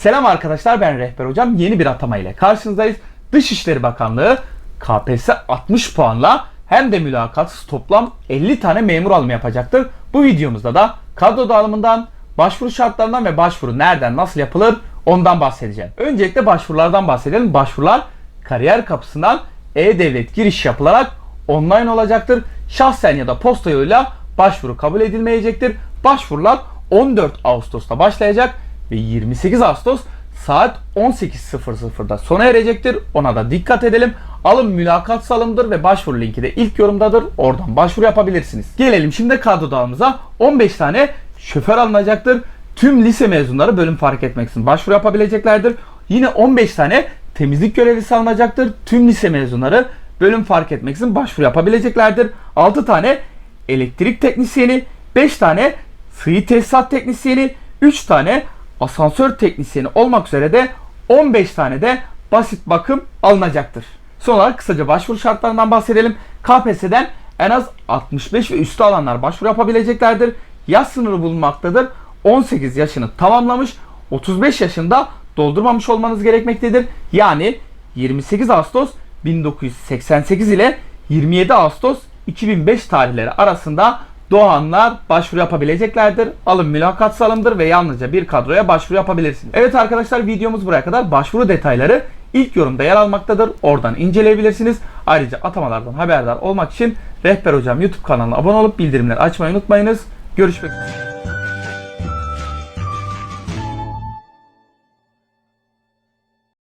Selam arkadaşlar ben Rehber Hocam. Yeni bir atama ile karşınızdayız. Dışişleri Bakanlığı KPSS 60 puanla hem de mülakatsız toplam 50 tane memur alımı yapacaktır. Bu videomuzda da kadro dağılımından, başvuru şartlarından ve başvuru nereden nasıl yapılır ondan bahsedeceğim. Öncelikle başvurulardan bahsedelim. Başvurular kariyer kapısından e-devlet giriş yapılarak online olacaktır. Şahsen ya da posta yoluyla başvuru kabul edilmeyecektir. Başvurular 14 Ağustos'ta başlayacak ve 28 Ağustos saat 18.00'da sona erecektir. Ona da dikkat edelim. Alım mülakat salımdır ve başvuru linki de ilk yorumdadır. Oradan başvuru yapabilirsiniz. Gelelim şimdi kadro dağılımıza. 15 tane şoför alınacaktır. Tüm lise mezunları bölüm fark etmeksizin başvuru yapabileceklerdir. Yine 15 tane temizlik görevlisi alınacaktır. Tüm lise mezunları bölüm fark etmeksizin başvuru yapabileceklerdir. 6 tane elektrik teknisyeni, 5 tane sıvı tesisat teknisyeni, 3 tane asansör teknisyeni olmak üzere de 15 tane de basit bakım alınacaktır. Son olarak kısaca başvuru şartlarından bahsedelim. KPSS'den en az 65 ve üstü alanlar başvuru yapabileceklerdir. Yaş sınırı bulunmaktadır. 18 yaşını tamamlamış, 35 yaşında doldurmamış olmanız gerekmektedir. Yani 28 Ağustos 1988 ile 27 Ağustos 2005 tarihleri arasında doğanlar başvuru yapabileceklerdir. Alım mülakat salımdır ve yalnızca bir kadroya başvuru yapabilirsiniz. Evet arkadaşlar videomuz buraya kadar. Başvuru detayları ilk yorumda yer almaktadır. Oradan inceleyebilirsiniz. Ayrıca atamalardan haberdar olmak için Rehber Hocam YouTube kanalına abone olup bildirimleri açmayı unutmayınız. Görüşmek üzere.